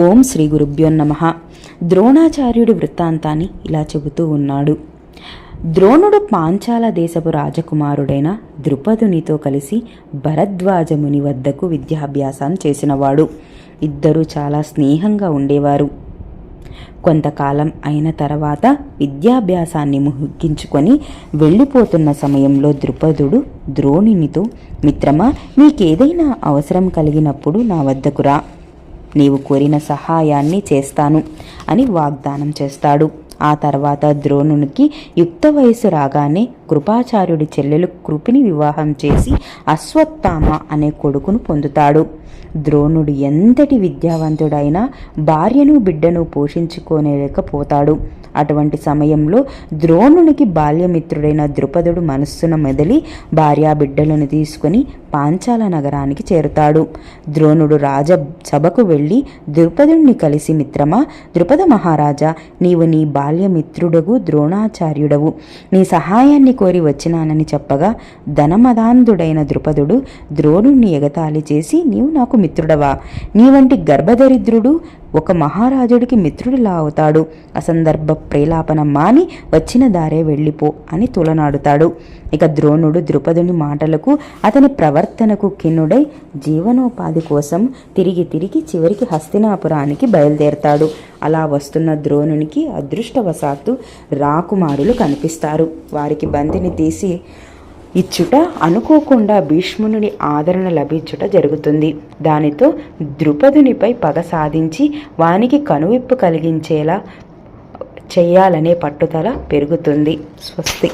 ఓం శ్రీ గురుభ్యో నమ. ద్రోణాచార్యుడి వృత్తాంతాన్ని ఇలా చెబుతూ ఉన్నాడు. ద్రోణుడు పాంచాల దేశపు రాజకుమారుడైన ద్రుపదునితో కలిసి భరద్వాజముని వద్దకు విద్యాభ్యాసం చేసినవాడు. ఇద్దరూ చాలా స్నేహంగా ఉండేవారు. కొంతకాలం అయిన తర్వాత విద్యాభ్యాసాన్ని ముగించుకొని వెళ్ళిపోతున్న సమయంలో ద్రుపదుడు ద్రోణునితో మిత్రమా నీకేదైనా అవసరం కలిగినప్పుడు నా వద్దకు రా. నీవు కోరిన సహాయాన్ని చేస్తాను అని వాగ్దానం చేస్తాడు. ఆ తర్వాత ద్రోణునికి యుక్త వయసు రాగానే కృపాచార్యుడి చెల్లెలు కృపిని వివాహం చేసి అశ్వత్థామ అనే కొడుకును పొందుతాడు. ద్రోణుడు ఎంతటి విద్యావంతుడైనా భార్యను బిడ్డను పోషించుకోలేకపోతాడు. అటువంటి సమయంలో ద్రోణునికి బాల్యమిత్రుడైన ద్రుపదుడు మనస్సున మెదలి భార్యా బిడ్డలను తీసుకుని పాంచాల నగరానికి చేరుతాడు. ద్రోణుడు రాజ సభకు వెళ్ళి ద్రుపదుణ్ణి కలిసి మిత్రమా ద్రుపద మహారాజా నీవు నీ బాల్యమిత్రుడగు ద్రోణాచార్యుడవు. నీ సహాయాన్ని కోరి వచ్చినానని చెప్పగా ధనమదాంధుడైన ద్రుపదుడు ద్రోణుణ్ణి ఎగతాళి చేసి నీవు నాకు మిత్రుడవా? నీ వంటి గర్భదరిద్రుడు ఒక మహారాజుడికి మిత్రుడిలా అవుతాడు. అసందర్భ ప్రేలాపన మాని వచ్చిన దారే వెళ్ళిపో అని తులనాడుతాడు. ఇక ద్రోణుడు ద్రుపదుని మాటలకు అతని ప్రవర్తనకు కిన్నుడై జీవనోపాధి కోసం తిరిగి తిరిగి చివరికి హస్తినాపురానికి బయలుదేరతాడు. అలా వస్తున్న ద్రోణునికి అదృష్టవశాత్తు రాకుమారులు కనిపిస్తారు. వారికి బంతిని తీసి ఇచ్చుట అనుకోకుండా భీష్మునుని ఆదరణ లభించుట జరుగుతుంది. దానితో ద్రుపదునిపై పగ సాధించి వానికి కనువిప్పు కలిగించేలా చేయాలనే పట్టుదల పెరుగుతుంది. స్వస్తి.